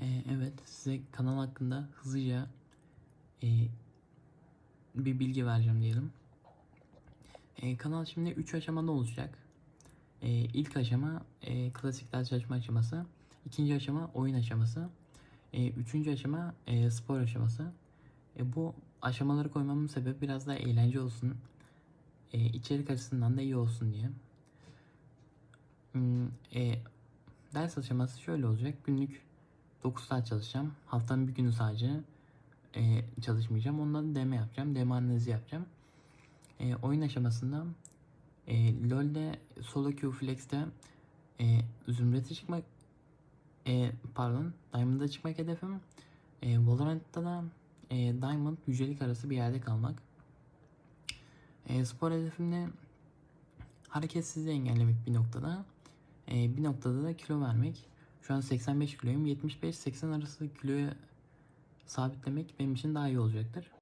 Ee, evet size kanal hakkında hızlıca e, bir bilgi vereceğim diyelim. Ee, kanal şimdi 3 aşamada olacak. Ee, ilk aşama e, klasik ders çalışma aşaması. ikinci aşama oyun aşaması. Ee, üçüncü aşama e, spor aşaması. E, bu aşamaları koymamın sebebi biraz daha eğlence olsun. E, içerik açısından da iyi olsun diye. Hmm, e, ders aşaması şöyle olacak. Günlük 9 saat çalışacağım. Haftanın bir günü sadece e, çalışmayacağım. Ondan deme yapacağım. Deme analizi yapacağım. E, oyun aşamasında e, LoL'de solo queue flex'te e, zümrete çıkmak e, pardon Diamond'a çıkmak hedefim. E, Valorant'ta da e, Diamond yücelik arası bir yerde kalmak. E, spor hedefimde hareketsizliği engellemek bir noktada. E, bir noktada da kilo vermek. Şu an 85 kiloyum. 75-80 arası kiloyu sabitlemek benim için daha iyi olacaktır.